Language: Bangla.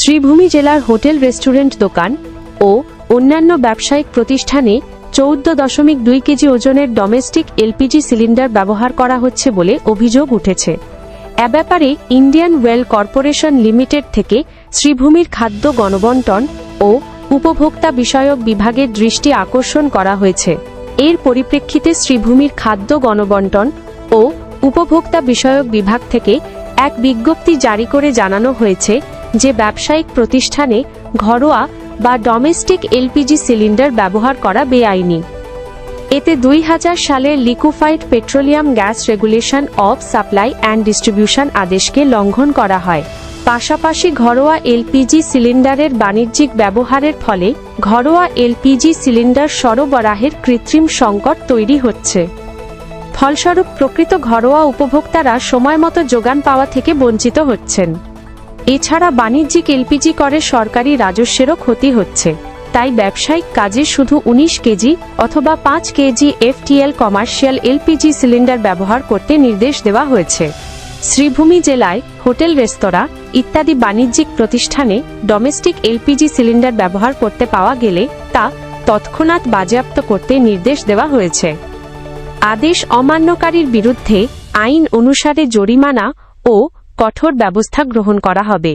শ্রীভূমি জেলার হোটেল রেস্টুরেন্ট দোকান ও অন্যান্য ব্যবসায়িক প্রতিষ্ঠানে চৌদ্দ দশমিক দুই কেজি ওজনের ডোমেস্টিক এলপিজি সিলিন্ডার ব্যবহার করা হচ্ছে বলে অভিযোগ উঠেছে। এ ব্যাপারে ইন্ডিয়ান ওয়েল কর্পোরেশন লিমিটেড থেকে শ্রীভূমির খাদ্য গণবন্টন ও উপভোক্তা বিষয়ক বিভাগের দৃষ্টি আকর্ষণ করা হয়েছে। এর পরিপ্রেক্ষিতে শ্রীভূমির খাদ্য গণবন্টন ও উপভোক্তা বিষয়ক বিভাগ থেকে এক বিজ্ঞপ্তি জারি করে জানানো হয়েছে যে ব্যবসায়িক প্রতিষ্ঠানে ঘরোয়া বা ডোমেস্টিক এলপিজি সিলিন্ডার ব্যবহার করা বেআইনি। এতে দুই হাজার সালের liquefied petroleum gas regulation of supply and distribution আদেশকে লঙ্ঘন করা হয়। পাশাপাশি ঘরোয়া এলপিজি সিলিন্ডারের বাণিজ্যিক ব্যবহারের ফলে ঘরোয়া এলপিজি সিলিন্ডার সরবরাহের কৃত্রিম সংকট তৈরি হচ্ছে। ফলস্বরূপ প্রকৃত ঘরোয়া উপভোক্তারা সময়মতো যোগান পাওয়া থেকে বঞ্চিত হচ্ছেন। এছাড়া বাণিজ্যিক এলপিজি করে সরকারি রাজস্বেরও ক্ষতি হচ্ছে। তাই ব্যবসায়িক কাজে শুধু উনিশ কেজি অথবা পাঁচ KG FTL commercial LPG cylinder ব্যবহার করতে নির্দেশ দেওয়া হয়েছে। শ্রীভূমি জেলায় হোটেল, রেস্তোরাঁ ইত্যাদি বাণিজ্যিক প্রতিষ্ঠানে ডোমেস্টিক এলপিজি সিলিন্ডার ব্যবহার করতে পাওয়া গেলে তা তৎক্ষণাৎ বাজেয়াপ্ত করতে নির্দেশ দেওয়া হয়েছে। আদেশ অমান্যকারীর বিরুদ্ধে আইন অনুসারে জরিমানা ও কঠোর ব্যবস্থা গ্রহণ করা হবে।